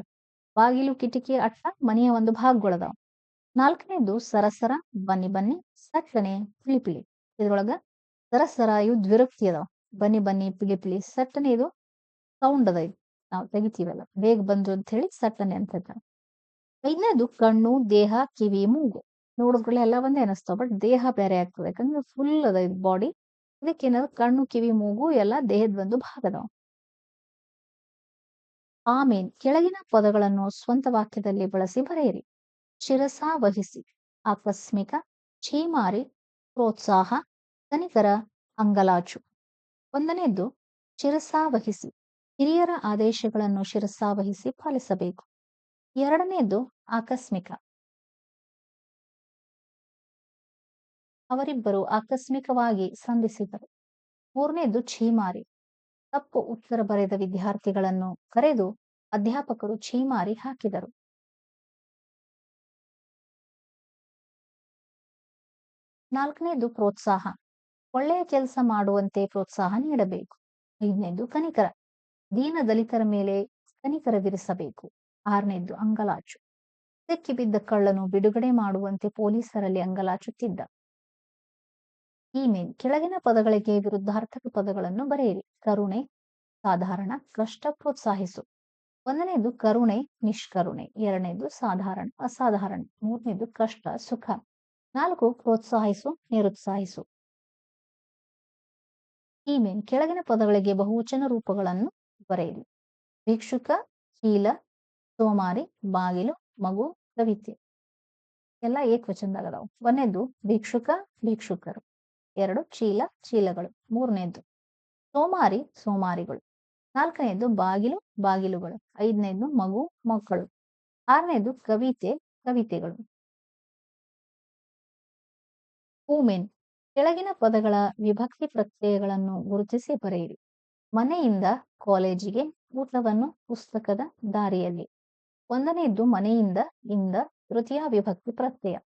ಬಾಗಿಲು, ಕಿಟಕಿ ಅಟ್ಟ ಮನೆಯ ಒಂದು ಭಾಗಗಳದಾವ. ನಾಲ್ಕನೇದು ಸರಸರ, ಬನ್ನಿ ಬನ್ನಿ, ಸಟ್ಟನೆ ಪಿಳಿಪಿಳಿ ಪಿಳಿ. ಇದ್ರೊಳಗ ಸರಸರ, ಇವು ದ್ವಿರಕ್ತಿ ಅದಾವ. ಬನ್ನಿ ಬನ್ನಿ ಪಿಳಿಪಿಳಿ ಪಿಳಿ. ಸಟ್ಟನೆ ಇದು ಸೌಂಡ್ ಅದ ಇದು. ನಾವು ತೆಗಿತೀವಲ್ಲ. ಬೇಗ ಬಂದ್ರು ಅಂತ ಹೇಳಿ ಸಟ್ಟನೆ ಅಂತ ಹೇಳ್ತಾರೆ. ಐದನೇದು ಕಣ್ಣು, ದೇಹ, ಕಿವಿ, ಮೂಗು. ನೋಡಿದ್ರಲ್ಲ ಎಲ್ಲ ಒಂದೇ ಅನಿಸ್ತಾವ, ಬಟ್ ದೇಹ ಬೇರೆ ಆಗ್ತದೆ. ಯಾಕಂದ್ರೆ ಫುಲ್ ಅದ ಇದು ಬಾಡಿ ಇದಕ್ಕೆ ಏನಾದ್ರು ಕಣ್ಣು, ಕಿವಿ, ಮೂಗು ಎಲ್ಲ ದೇಹದ ಒಂದು ಭಾಗದವು ಆಮೇನ್ ಕೆಳಗಿನ ಪದಗಳನ್ನು ಸ್ವಂತ ವಾಕ್ಯದಲ್ಲಿ ಬಳಸಿ ಬರೆಯಿರಿ. ಶಿರಸ ವಹಿಸಿ, ಆಕಸ್ಮಿಕ, ಛೀಮಾರಿ, ಪ್ರೋತ್ಸಾಹ ಕನಿಕರ ಅಂಗಲಾಚು. ಒಂದನೇದ್ದು ಶಿರಸಾವಹಿಸಿ ಹಿರಿಯರ ಆದೇಶಗಳನ್ನು ಶಿರಸಾವಹಿಸಿ ಪಾಲಿಸಬೇಕು. ಎರಡನೇದ್ದು, ಆಕಸ್ಮಿಕ. ಅವರಿಬ್ಬರು ಆಕಸ್ಮಿಕವಾಗಿ ಸಂಧಿಸಿದರು. ಮೂರನೇದು ಛೀಮಾರಿ. ತಪ್ಪು ಉತ್ತರ ಬರೆದ ವಿದ್ಯಾರ್ಥಿಗಳನ್ನು ಕರೆದು ಅಧ್ಯಾಪಕರು ಛೀಮಾರಿ ಹಾಕಿದರು. ನಾಲ್ಕನೇದು ಪ್ರೋತ್ಸಾಹ. ಒಳ್ಳೆಯ ಕೆಲಸ ಮಾಡುವಂತೆ ಪ್ರೋತ್ಸಾಹ ನೀಡಬೇಕು. ಐದನೇದು ಕನಿಕರ. ದೀನ ದಲಿತರ ಮೇಲೆ ಕನಿಕರವಿರಿಸಬೇಕು ಆರನೇದ್ದು ಅಂಗಲಾಚು. ಸಿಕ್ಕಿಬಿದ್ದ ಕಳ್ಳನು ಬಿಡುಗಡೆ ಮಾಡುವಂತೆ ಪೊಲೀಸರಲ್ಲಿ ಅಂಗಲಾಚುತ್ತಿದ್ದ. ಇಮೇಲ್ ಕೆಳಗಿನ ಪದಗಳಿಗೆ ವಿರುದ್ಧಾರ್ಥಕ ಪದಗಳನ್ನು ಬರೆಯಿರಿ. ಕರುಣೆ, ಸಾಧಾರಣ ಕಷ್ಟ ಪ್ರೋತ್ಸಾಹಿಸು. ಒಂದನೇದು ಕರುಣೆ, ನಿಷ್ಕರುಣೆ. ಎರಡನೇದು ಸಾಧಾರಣ, ಅಸಾಧಾರಣ. ಮೂರನೇದು ಕಷ್ಟ, ಸುಖ. ನಾಲ್ಕು, ಪ್ರೋತ್ಸಾಹಿಸು, ನಿರುತ್ಸಾಹಿಸು. ಇಮೇಲ್ ಕೆಳಗಿನ ಪದಗಳಿಗೆ ಬಹುವಚನ ರೂಪಗಳನ್ನು ಬರೆಯಿರಿ. ಭಿಕ್ಷುಕ ಚೀಲ ಸೋಮಾರಿ, ಬಾಗಿಲು, ಮಗು ಕವಿತೆ ಎಲ್ಲ ಏಕವಚನದಾಗ ಅದಾವ. ಒಂದನೇದು ಭಿಕ್ಷುಕ, ಭಿಕ್ಷುಕರು. ಎರಡು ಚೀಲ, ಚೀಲಗಳು. ಮೂರನೇದು, ಸೋಮಾರಿ, ಸೋಮಾರಿಗಳು. ನಾಲ್ಕನೇದು, ಬಾಗಿಲು, ಬಾಗಿಲುಗಳು. ಐದನೇದು, ಮಗು, ಮಕ್ಕಳು. ಆರನೇದು, ಕವಿತೆ, ಕವಿತೆಗಳು. ಹೂಮೆನ್, ಕೆಳಗಿನ ಪದಗಳ ವಿಭಕ್ತಿ ಪ್ರತ್ಯಯಗಳನ್ನು ಗುರುತಿಸಿ ಬರೆಯಿರಿ. ಮನೆಯಿಂದ ಕಾಲೇಜಿಗೆ ಊಟವನ್ನು ಪುಸ್ತಕದ ದಾರಿಯಲ್ಲಿ. ಒಂದನೆಯದ್ದು ಮನೆಯಿಂದ, ಇಂದ, ತೃತೀಯ ವಿಭಕ್ತಿ ಪ್ರತ್ಯಯ.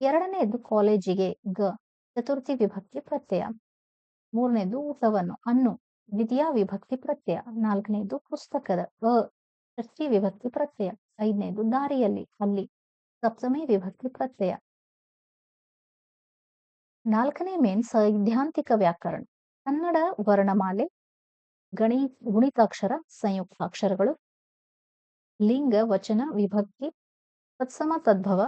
ಎರಡನೆಯದ್ದು ಕಾಲೇಜಿಗೆ, ಗ. ಚತುರ್ಥಿ ವಿಭಕ್ತಿ ಪ್ರತ್ಯಯ ಮೂರನೇದು ಊಟವನ್ನು ಅನ್ನು ದ್ವಿತೀಯ ವಿಭಕ್ತಿ ಪ್ರತ್ಯಯ ನಾಲ್ಕನೇದು ಪುಸ್ತಕದ ಅ ಷಷ್ಠಿ ವಿಭಕ್ತಿ ಪ್ರತ್ಯಯ ಐದನೇದು ದಾರಿಯಲ್ಲಿ ಅಲ್ಲಿ ಸಪ್ತಮಿ ವಿಭಕ್ತಿ ಪ್ರತ್ಯಯ ನಾಲ್ಕನೇ ಮೇನ್ ಸೈದ್ಧಾಂತಿಕ ವ್ಯಾಕರಣ ಕನ್ನಡ ವರ್ಣಮಾಲೆ ಗಣಿ ಗುಣಿತಾಕ್ಷರ ಸಂಯುಕ್ತಾಕ್ಷರಗಳು ಲಿಂಗ ವಚನ ವಿಭಕ್ತಿ ತತ್ಸಮ ತದ್ಭವ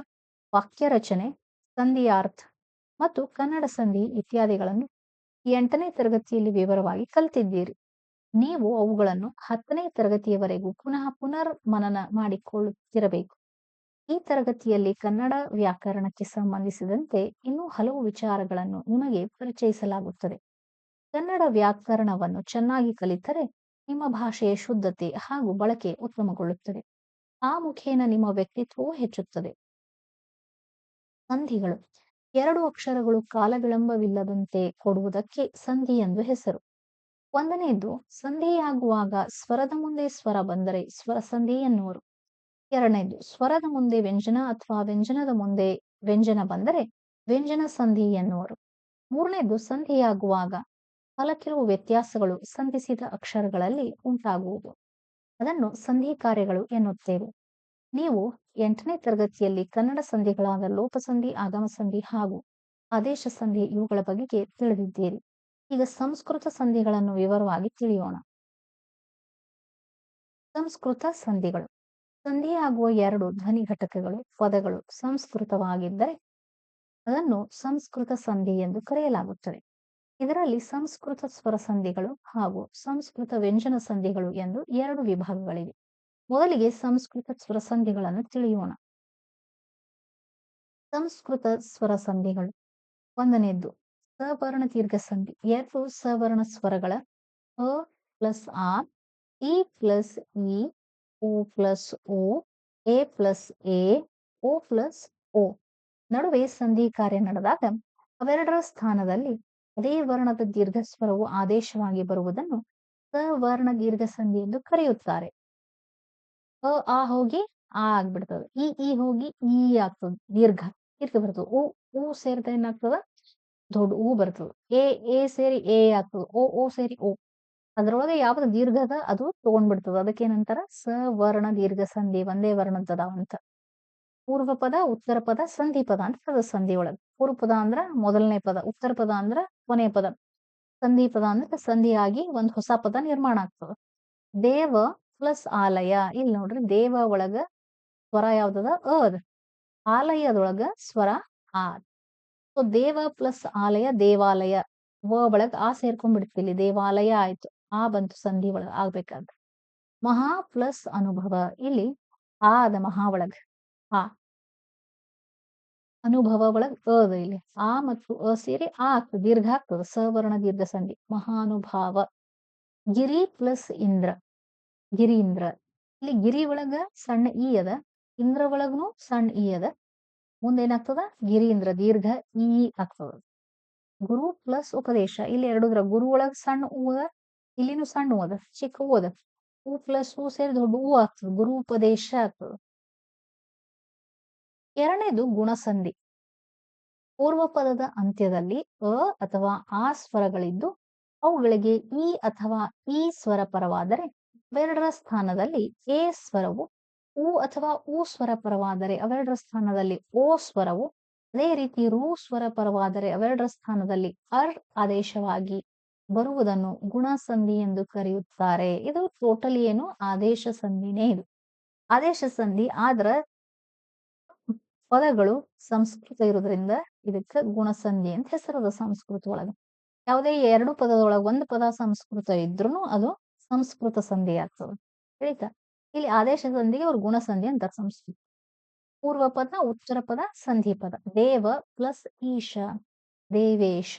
ವಾಕ್ಯ ರಚನೆ ಸಂಧಿಯಾರ್ಥ ಮತ್ತು ಕನ್ನಡ ಸಂಧಿ ಇತ್ಯಾದಿಗಳನ್ನು ಎಂಟನೇ ತರಗತಿಯಲ್ಲಿ ವಿವರವಾಗಿ ಕಲಿತಿದ್ದೀರಿ. ನೀವು ಅವುಗಳನ್ನು ಹತ್ತನೇ ತರಗತಿಯವರೆಗೂ ಪುನಃ ಪುನರ್ ಮನನ ಮಾಡಿಕೊಳ್ಳುತ್ತಿರಬೇಕು. ಈ ತರಗತಿಯಲ್ಲಿ ಕನ್ನಡ ವ್ಯಾಕರಣಕ್ಕೆ ಸಂಬಂಧಿಸಿದಂತೆ ಇನ್ನೂ ಹಲವು ವಿಚಾರಗಳನ್ನು ನಿಮಗೆ ಪರಿಚಯಿಸಲಾಗುತ್ತದೆ. ಕನ್ನಡ ವ್ಯಾಕರಣವನ್ನು ಚೆನ್ನಾಗಿ ಕಲಿತರೆ ನಿಮ್ಮ ಭಾಷೆಯ ಶುದ್ಧತೆ ಹಾಗೂ ಬಳಕೆ ಉತ್ತಮಗೊಳ್ಳುತ್ತದೆ. ಆ ಮುಖೇನ ನಿಮ್ಮ ವ್ಯಕ್ತಿತ್ವವೂ ಹೆಚ್ಚುತ್ತದೆ. ಸಂಧಿಗಳು. ಎರಡು ಅಕ್ಷರಗಳು ಕಾಲ ವಿಳಂಬವಿಲ್ಲದಂತೆ ಕೊಡುವುದಕ್ಕೆ ಸಂಧಿ ಎಂದು ಹೆಸರು. ಒಂದನೆಯದು, ಸಂಧಿಯಾಗುವಾಗ ಸ್ವರದ ಮುಂದೆ ಸ್ವರ ಬಂದರೆ ಸ್ವರ ಸಂಧಿ ಎನ್ನುವರು. ಎರಡನೇದು ಸ್ವರದ ಮುಂದೆ ವ್ಯಂಜನ ಅಥವಾ ವ್ಯಂಜನದ ಮುಂದೆ ವ್ಯಂಜನ ಬಂದರೆ ವ್ಯಂಜನ ಸಂಧಿ ಎನ್ನುವರು. ಮೂರನೇದು ಸಂಧಿಯಾಗುವಾಗ ಹಲ ಕೆಲವು ವ್ಯತ್ಯಾಸಗಳು ಸಂಧಿಸಿದ ಅಕ್ಷರಗಳಲ್ಲಿ ಉಂಟಾಗುವುದು. ಅದನ್ನು ಸಂಧಿ ಕಾರ್ಯಗಳು ಎನ್ನುತ್ತೇವೆ. ನೀವು ಎಂಟನೇ ತರಗತಿಯಲ್ಲಿ ಕನ್ನಡ ಸಂಧಿಗಳಾದ ಲೋಪಸಂಧಿ ಆಗಮ ಸಂಧಿ ಹಾಗೂ ಆದೇಶ ಸಂಧಿ ಇವುಗಳ ಬಗೆಗೆ ತಿಳಿದಿದ್ದೀರಿ. ಈಗ ಸಂಸ್ಕೃತ ಸಂಧಿಗಳನ್ನು ವಿವರವಾಗಿ ತಿಳಿಯೋಣ. ಸಂಸ್ಕೃತ ಸಂಧಿಗಳು. ಸಂಧಿಯಾಗುವ ಎರಡು ಧ್ವನಿ ಘಟಕಗಳು, ಪದಗಳು ಸಂಸ್ಕೃತವಾಗಿದ್ದರೆ ಅದನ್ನು ಸಂಸ್ಕೃತ ಸಂಧಿ ಎಂದು ಕರೆಯಲಾಗುತ್ತದೆ. ಇದರಲ್ಲಿ ಸಂಸ್ಕೃತ ಸ್ವರ ಸಂಧಿಗಳು ಹಾಗೂ ಸಂಸ್ಕೃತ ವ್ಯಂಜನ ಸಂಧಿಗಳು ಎಂದು ಎರಡು ವಿಭಾಗಗಳಿವೆ. ಮೊದಲಿಗೆ ಸಂಸ್ಕೃತ ಸ್ವರ ಸಂಧಿಗಳನ್ನು ತಿಳಿಯೋಣ. ಸಂಸ್ಕೃತ ಸ್ವರ ಸಂಧಿಗಳು ಒಂದನೇದ್ದು, ಸವರ್ಣ ದೀರ್ಘ ಸಂಧಿ. ಎರಡು ಸವರ್ಣ ಸ್ವರಗಳ. ಅ ಪ್ಲಸ್ ಆ, ಇ ಪ್ಲಸ್ ಇ ಒ ಪ್ಲಸ್ ಓ ಎ ಪ್ಲಸ್ ಎ ಓ ಪ್ಲಸ್ ಓ ನಡುವೆ ಸಂಧಿ ಕಾರ್ಯ ನಡೆದಾಗ ಅವೆರಡರ ಸ್ಥಾನದಲ್ಲಿ ಅದೇ ವರ್ಣದ ದೀರ್ಘ ಸ್ವರವು ಆದೇಶವಾಗಿ ಬರುವುದನ್ನು ಸವರ್ಣ ದೀರ್ಘ ಸಂಧಿ ಎಂದು ಕರೆಯುತ್ತಾರೆ. ಅ ಆ ಹೋಗಿ ಆ ಆಗ್ಬಿಡ್ತದ. ಇ ಈ ಹೋಗಿ ಈ ಆಗ್ತದ. ದೀರ್ಘ ದೀರ್ಘ ಬರ್ತದ. ಉ ಉ ಸೇರಿದ ಏನಾಗ್ತದ? ದೊಡ್ಡ ಉ ಬರ್ತದ. ಎ ಎ ಸೇರಿ ಎ ಆಗ್ತದ. ಓ ಓ ಸೇರಿ ಓ ಅದ್ರೊಳಗೆ ಯಾವ್ದು ದೀರ್ಘದ ಅದು ತಗೊಂಡ್ಬಿಡ್ತದ. ಅದಕ್ಕೆ ಸ ವರ್ಣ ದೀರ್ಘ ಸಂಧಿ, ಒಂದೇ ವರ್ಣದ್ದದಾವಂತ ಪೂರ್ವ ಪದ, ಉತ್ತರ ಪದ, ಸಂಧಿ ಪದ ಅಂತ ಅದ ಸಂಧಿ ಒಳಗೆ. ಪೂರ್ವ ಪದ ಅಂದ್ರ ಮೊದಲನೇ ಪದ, ಉತ್ತರ ಪದ ಅಂದ್ರ ಕೊನೆಯ ಪದ. ಸಂಧಿ ಪದ ಅಂದ್ರೆ ಸಂಧಿ ಆಗಿ ಒಂದ್ ಹೊಸ ಪದ ನಿರ್ಮಾಣ ಆಗ್ತದ. ದೇವ ಪ್ಲಸ್ ಆಲಯ. ಇಲ್ಲಿ ನೋಡ್ರಿ ದೇವ ಒಳಗ ಸ್ವರ ಯಾವ್ದದ? ಅದ ಆಲಯದೊಳಗ ಸ್ವರ ಆ ಸೊ, ದೇವ ಪ್ಲಸ್ ಆಲಯ, ದೇವಾಲಯ. ವ ಒಳಗ ಆ ಸೇರ್ಕೊಂಡ್ಬಿಡ್ತಿಲ್ಲಿ ದೇವಾಲಯ ಆಯ್ತು. ಆ ಬಂತು ಸಂಧಿ ಒಳಗ ಆಗ್ಬೇಕಾದ್ರೆ. ಮಹಾ ಪ್ಲಸ್ ಅನುಭವ. ಇಲ್ಲಿ ಆ ಅದ ಮಹಾ ಒಳಗ. ಆ. ಅನುಭವ ಒಳಗ ಅದ ಇಲ್ಲಿ. ಆ ಮತ್ತು ಅ ಸೇರಿ ಆ ದೀರ್ಘ ಆಗ್ತದೆ. ಸವರ್ಣ ದೀರ್ಘ ಸಂಧಿ. ಮಹಾನುಭಾವ. ಗಿರಿ ಪ್ಲಸ್ ಇಂದ್ರ. ಗಿರೀಂದ್ರ ಇಲ್ಲಿ ಗಿರಿ ಒಳಗ ಸಣ್ಣ ಇ ಅದ, ಇಂದ್ರ ಒಳಗನು ಸಣ್ಣ ಇ ಅದ. ಮುಂದೆ ಏನಾಗ್ತದ ಇಂದ್ರ ದೀರ್ಘ ಇ ಆಗ್ತದ. ಗುರು ಪ್ಲಸ್ ಉಪದೇಶ, ಇಲ್ಲಿ ಎರಡುದ್ರ ಗುರು ಒಳಗ ಸಣ್ಣ ಹೂ ಅದ, ಇಲ್ಲಿನೂ ಸಣ್ಣ ಹೂ ಅದ, ಚಿಕ್ಕ ಹೂ ಅದ. ಹೂ ಪ್ಲಸ್ ಹೂ ಸೇರಿ ದೊಡ್ಡ ಹೂ ಆಗ್ತದ, ಗುರು ಉಪದೇಶ ಆಗ್ತದ. ಎರಡನೇದು ಗುಣಸಂಧಿ. ಪೂರ್ವ ಪದದ ಅಂತ್ಯದಲ್ಲಿ ಅ ಅಥವಾ ಆ ಸ್ವರಗಳಿದ್ದು ಅವುಗಳಿಗೆ ಇ ಅಥವಾ ಇ ಸ್ವರ ಪರವಾದರೆ ಅವೆರಡರ ಸ್ಥಾನದಲ್ಲಿ ಎ ಸ್ವರವು ಉ ಅಥವಾ ಉ ಸ್ವರ ಪರವಾದರೆ ಅವೆರಡರ ಸ್ಥಾನದಲ್ಲಿ ಓ ಸ್ವರವು, ಅದೇ ರೀತಿ ರೂ ಸ್ವರ ಪರವಾದರೆ ಅವೆರಡರ ಸ್ಥಾನದಲ್ಲಿ ಅರ್ ಆದೇಶವಾಗಿ ಬರುವುದನ್ನು ಗುಣಸಂಧಿ ಎಂದು ಕರೆಯುತ್ತಾರೆ. ಇದು ಟೋಟಲಿ ಏನು? ಆದೇಶ ಸಂಧಿನೇ ಇದು. ಆದೇಶ ಸಂಧಿ ಆದ್ರ ಪದಗಳು ಸಂಸ್ಕೃತ ಇರೋದ್ರಿಂದ ಇದಕ್ಕೆ ಗುಣಸಂಧಿ ಅಂತ ಹೆಸರದ ಸಂಸ್ಕೃತ ಒಳಗೆ. ಯಾವುದೇ ಎರಡು ಪದದೊಳಗೆ ಒಂದು ಪದ ಸಂಸ್ಕೃತ ಇದ್ರೂ ಅದು ಸಂಸ್ಕೃತ ಸಂಧಿ ಆಗ್ತದೆ ತಿಳಿತಾ ಇಲ್ಲಿ ಆದೇಶ ಸಂಧಿಗೆ ಅವ್ರು ಗುಣಸಂಧಿ ಅಂತ ಸಂಸ್ಕೃತ. ಪೂರ್ವ ಪದ, ಉತ್ತರ ಪದ, ಸಂಧಿ ಪದ. ದೇವ ಪ್ಲಸ್ ಈಶ, ದೇವೇಶ.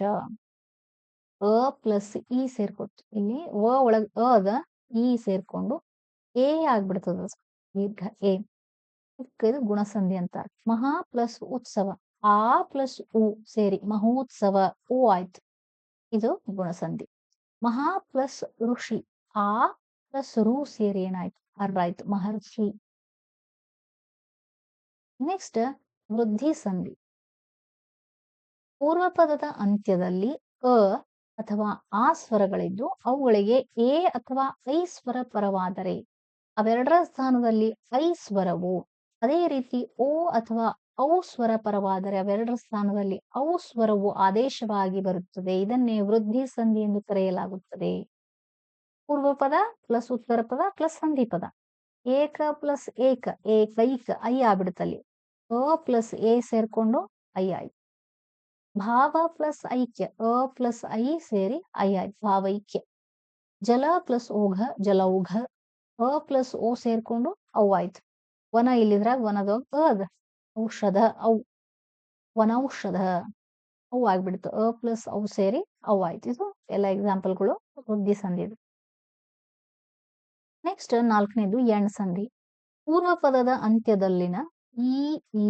ಅ ಪ್ಲಸ್ ಇ ಸೇರ್ಕೊಟ್ಟು ಇಲ್ಲಿ ಅ ಒಳಗ ಅದ ಇ ಸೇರ್ಕೊಂಡು ಎ ಆಗ್ಬಿಡ್ತದ ದೀರ್ಘ ಎ. ಇದು ಗುಣಸಂಧಿ ಅಂತ. ಮಹಾ ಪ್ಲಸ್ ಉತ್ಸವ. ಆ ಪ್ಲಸ್ ಉ ಸೇರಿ ಮಹೋತ್ಸವ ಉ ಆಯ್ತು. ಇದು ಗುಣಸಂಧಿ ಮಹಾ ಪ್ಲಸ್ ಋಷಿ. ಆ ಪ್ಲಸ್ ರು ಸೇರಿ ಏನಾಯ್ತು? ಅರ್ರಾಯ್ತು ಮಹರ್ಷಿ. ನೆಕ್ಸ್ಟ್ ವೃದ್ಧಿ ಸಂಧಿ. ಪೂರ್ವ ಪದದ ಅಂತ್ಯದಲ್ಲಿ ಅ ಅಥವಾ ಆ ಸ್ವರಗಳಿದ್ದು ಅವುಗಳಿಗೆ ಎ ಅಥವಾ ಐ ಸ್ವರ ಪರವಾದರೆ ಅವೆರಡರ ಸ್ಥಾನದಲ್ಲಿ ಐ ಸ್ವರವು ಅದೇ ರೀತಿ ಓ ಅಥವಾ ಔ ಸ್ವರ ಪರವಾದರೆ ಅವೆರಡರ ಸ್ಥಾನದಲ್ಲಿ ಔ ಸ್ವರವು ಆದೇಶವಾಗಿ ಬರುತ್ತದೆ. ಇದನ್ನೇ ವೃದ್ಧಿ ಸಂಧಿ ಎಂದು ಕರೆಯಲಾಗುತ್ತದೆ. ಪೂರ್ವ ಪದ ಪ್ಲಸ್ ಉತ್ತರ ಪದ ಪ್ಲಸ್ ಸಂಧಿ ಪದ ಏಕ ಪ್ಲಸ್ ಏಕ ಏಕೈಕ ಐ ಆಗ್ಬಿಡುತ್ತಲ್ಲಿ ಅ ಪ್ಲಸ್ ಎ ಸೇರ್ಕೊಂಡು ಐ ಆಯ್ತು. ಭಾವ ಪ್ಲಸ್ ಐಕ್ಯ, ಅ ಪ್ಲಸ್ ಐ ಸೇರಿ ಐ ಆಯ್ತು. ಭಾವೈಕ್ಯ ಜಲ ಪ್ಲಸ್ ಓಘ, ಜಲ ಜಲೌಘ ಅ ಪ್ಲಸ್ ಓ ಸೇರ್ಕೊಂಡು ಅವು ಆಯ್ತು. ವನ ಇಲ್ಲಿದ್ರಾಗ ವನದ ಅದ. ಔಷಧ ಅವು ವನೌಷಧ ಅವು ಆಗ್ಬಿಡ್ತು ಅ ಪ್ಲಸ್ ಅವು ಸೇರಿ ಅವು ಆಯ್ತು. ಇದು ಎಲ್ಲ ಎಕ್ಸಾಂಪಲ್ಗಳು ಬುದ್ಧಿ ಸಂಧಿದು. ನೆಕ್ಸ್ಟ್ ನಾಲ್ಕನೇದು ಎಣ್ ಸಂಧಿ. ಪೂರ್ವ ಪದದ ಅಂತ್ಯದಲ್ಲಿನ ಈ ಈ,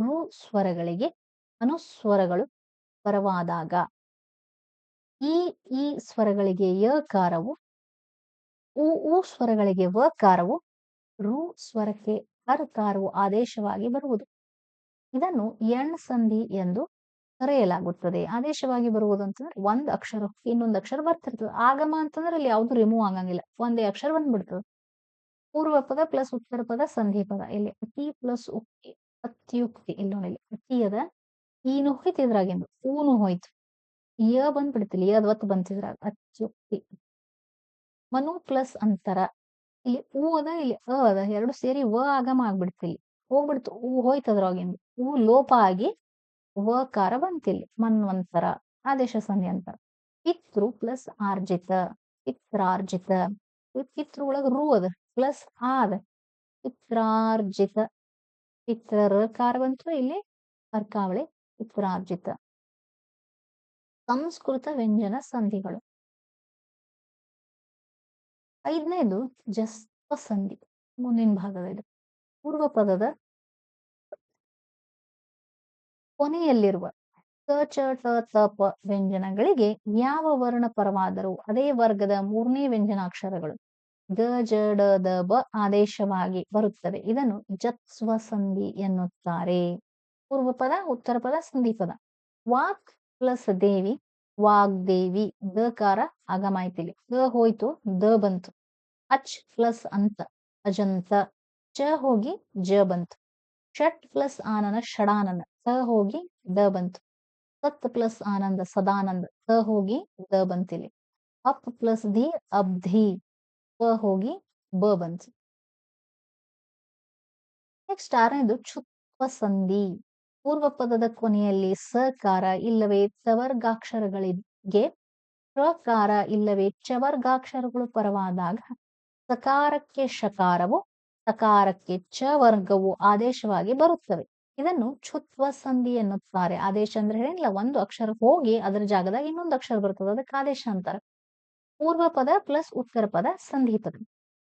ಉ ಸ್ವರಗಳಿಗೆ ಅನುಸ್ವರಗಳು ಪರವಾದಾಗ ಈ ಈ ಸ್ವರಗಳಿಗೆ ಯಕಾರವು ಉ ಉ ಸ್ವರಗಳಿಗೆ ವಕಾರವು ರು ಸ್ವರಕ್ಕೆ ಅರ್ಕಾರವು ಆದೇಶವಾಗಿ ಬರುವುದು. ಇದನ್ನು ಎಣ್ ಸಂಧಿ ಎಂದು ಕರೆಯಲಾಗುತ್ತದೆ. ಆದೇಶವಾಗಿ ಬರುವುದು ಅಂತಂದ್ರೆ ಒಂದ್ ಅಕ್ಷರ, ಇನ್ನೊಂದು ಅಕ್ಷರ ಬರ್ತಿರ್ತದೆ. ಆಗಮ ಅಂತಂದ್ರೆ ಅಲ್ಲಿ ಯಾವ್ದು ರಿಮೂವ್ ಆಗಂಗಿಲ್ಲ. ಒಂದೇ ಅಕ್ಷರ ಬಂದ್ಬಿಡ್ತದೆ. ಪೂರ್ವ ಪದ ಪ್ಲಸ್ ಉತ್ತರ ಪದ, ಸಂಧಿ ಪದ. ಇಲ್ಲಿ ಅತಿ ಪ್ಲಸ್ ಉಕ್ತಿ ಅತ್ಯುಕ್ತಿ ಇಲ್ಲಿ ನೋಡಿ ಅತಿ ಅದ ಈನು ಹೋಯ್ತು, ಇದ್ರಾಗಿಂದು. ಊನು ಹೋಯ್ತು. ಯ ಬಂದ್ಬಿಡ್ತಿಲ್ಲ. ಯ ಒತ್ತು ಬಂತಿದ್ರಾಗ ಅತ್ಯುಕ್ತಿ. ಮನು ಪ್ಲಸ್ ಅಂತರ. ಇಲ್ಲಿ ಊ ಅದ, ಇಲ್ಲಿ ಅ ಅದ. ಎರಡು ಸೇರಿ ವ ಆಗಮ ಆಗ್ಬಿಡ್ತಿಲ್ಲಿ. ಹೋಗ್ಬಿಡ್ತು. ಊ ಹೋಯ್ತು ಅದ್ರಾಗಿಂದು. ಊ ಲೋಪ ಆಗಿ ವಕಾರ ಬಂತಿಲ್ಲಿ. ಮನ್ವಂತರ ಆದೇಶ ಸಂಧಿ ಅಂತ ಪಿತೃ ಪ್ಲಸ್ ಆರ್ಜಿತ, ಪಿತ್ರಾರ್ಜಿತ. ಪಿತೃ ಒಳಗ ರು ಅದ, ಪ್ಲಸ್ ಆದ ಅದ. ಪಿತ್ರಾರ್ಜಿತ, ಪಿತ್ರರ ಕಾರ ಬಂತು ಇಲ್ಲಿ ಅರ್ಕಾವಳಿ ಪಿತ್ರಾರ್ಜಿತ. ಸಂಸ್ಕೃತ ವ್ಯಂಜನ ಸಂಧಿಗಳು. ಐದನೇದು ಜಸ್ವ ಸಂಧಿ, ಮುಂದಿನ ಭಾಗದ ಇದು. ಪೂರ್ವ ಪದದ ಕೊನೆಯಲ್ಲಿರುವ ಸ ಪ ವ್ಯಂಜನಗಳಿಗೆ ಯಾವ ವರ್ಣ ಪರವಾದರೂ ಅದೇ ವರ್ಗದ ಮೂರನೇ ವ್ಯಂಜನಾಕ್ಷರಗಳು ಗ ಜ, ಡ, ದ, ಬ ಆದೇಶವಾಗಿ ಬರುತ್ತವೆ. ಇದನ್ನು ಜತ್ಸ್ವ ಸಂಧಿ ಎನ್ನುತ್ತಾರೆ. ಪೂರ್ವ ಪದ ಉತ್ತರ ಪದ ಸಂಧಿ ಪದ ವಾಕ್ ಪ್ಲಸ್ ದೇವಿ ದ ಕಾರ ಆಗಮಾಯ್ತಿಲಿ ಗ ಹೋಯ್ತು, ದ ಬಂತು. ಅಚ್ ಪ್ಲಸ್ ಅಂತ, ಅಜಂತ. ಚ ಹೋಗಿ, ಜ ಬಂತು. ಷಟ್ ಪ್ಲಸ್ ಆನನ ಷಡಾನಂದ ಸ ಹೋಗಿ ದ ಬಂತು. ಸತ್ ಪ್ಲಸ್ ಆನಂದ ಸದಾನಂದ, ಸ ಹೋಗಿ ದ ಬಂತಿಲಿ. ಅಪ್ ಪ್ಲಸ್ ಧಿ ಅಬ್ಧಿ ಪ ಹೋಗಿ ಬ ಬಂತು. ನೆಕ್ಸ್ಟ್ ಆರನೇದು ಕ್ಷುತ್ವ ಸಂಧಿ ಪೂರ್ವ ಪದದ ಕೊನೆಯಲ್ಲಿ ಸಕಾರ ಇಲ್ಲವೇ ತವರ್ಗಾಕ್ಷರಗಳಿಗೆ ಪ್ರಕಾರ ಇಲ್ಲವೇ ಚವರ್ಗಾಕ್ಷರಗಳು ಪರವಾದಾಗ ಸಕಾರಕ್ಕೆ ಶಕಾರವು ಸಕಾರಕ್ಕೆ ಚ ವರ್ಗವು ಆದೇಶವಾಗಿ ಬರುತ್ತವೆ. ಇದನ್ನು ಛುತ್ವ ಸಂಧಿ ಎನ್ನುತ್ತಾರೆ. ಆದೇಶ ಅಂದ್ರೆ ಏನಿಲ್ಲ ಒಂದು ಅಕ್ಷರ ಹೋಗಿ ಅದರ ಜಾಗದಾಗ ಇನ್ನೊಂದು ಅಕ್ಷರ ಬರ್ತದೆ, ಅದಕ್ಕೆ ಆದೇಶ ಅಂತಾರೆ. ಪೂರ್ವ ಪದ ಪ್ಲಸ್ ಉತ್ತರ ಪದ ಸಂಧಿ ಪದ.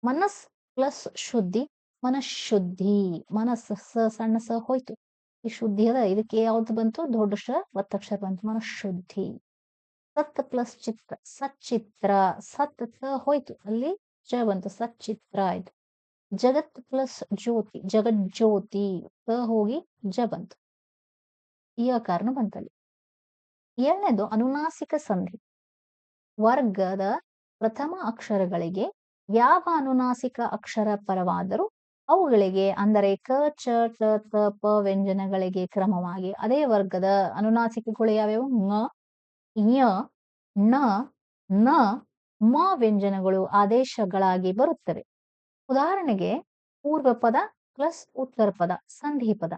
ಮನಸ್ ಪ್ಲಸ್ ಶುದ್ಧಿ, ಮನಶುದ್ಧಿ. ಮನಸ್ ಸ ಸಣ್ಣ ಸ ಹೋಯ್ತು. ಈ ಶುದ್ಧಿ ಅದ, ಇದಕ್ಕೆ ಯಾವ್ದು ಬಂತು? ದೊಡ್ಡ ಶ ಒತ್ತಕ್ಷರ ಬಂತು, ಮನಶುದ್ಧಿ. ಸತ್ ಪ್ಲಸ್ ಚಿತ್ರ, ಸಚ್ಚಿತ್ರ. ಸತ್ ಹೋಯ್ತು, ಅಲ್ಲಿ ಚ ಬಂತು, ಸಚ್ಚಿತ್ರ ಆಯ್ತು. ಜಗತ್ ಪ್ಲಸ್ ಜ್ಯೋತಿ ಜಗಜ್ಯೋತಿ ತ ಹೋಗಿ ಜ ಬಂತು ಈ ಕಾರಣ ಬಂತಲ್ಲಿ ಎರಡನೇದು ಅನುನಾಸಿಕ ಸಂಧಿ. ವರ್ಗದ ಪ್ರಥಮ ಅಕ್ಷರಗಳಿಗೆ ಯಾವ ಅನುನಾಸಿಕ ಅಕ್ಷರ ಪರವಾದರೂ ಅವುಗಳಿಗೆ ಅಂದರೆ ಕ, ಚ ಟ ತ ಪ ವ್ಯಂಜನಗಳಿಗೆ ಕ್ರಮವಾಗಿ ಅದೇ ವರ್ಗದ ಅನುನಾಸಿಕಗಳು ಯಾವ್ಯಾವು? ಞ ಣ, ನ, ಮ ವ್ಯಂಜನಗಳು, ಆದೇಶಗಳಾಗಿ ಬರುತ್ತವೆ. ಉದಾಹರಣೆಗೆ ಪೂರ್ವ ಪದ ಪ್ಲಸ್ ಉತ್ತರ ಪದ ಸಂಧಿ ಪದ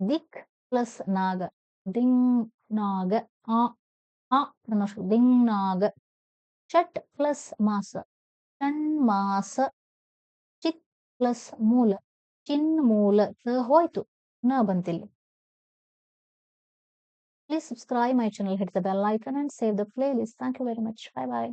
ದಿಕ್ ಪ್ಲಸ್ ನಾಗ ದಿಂಗ್ ನಾಗ ಆ ಆ ದಿಂಗ್ ನಾಗ ಚಟ್ ಪ್ಲಸ್ ಮಾಸ ಷಣ್ಮಾಸ ಚಿತ್ ಪ್ಲಸ್ ಮೂಲ ಚಿನ್ ಮೂಲ ಹೋಯ್ತು ನ ಬಂತಿಲ್ಲಿ Please subscribe my channel, hit the bell icon and save the playlist. Thank you very much. Bye bye.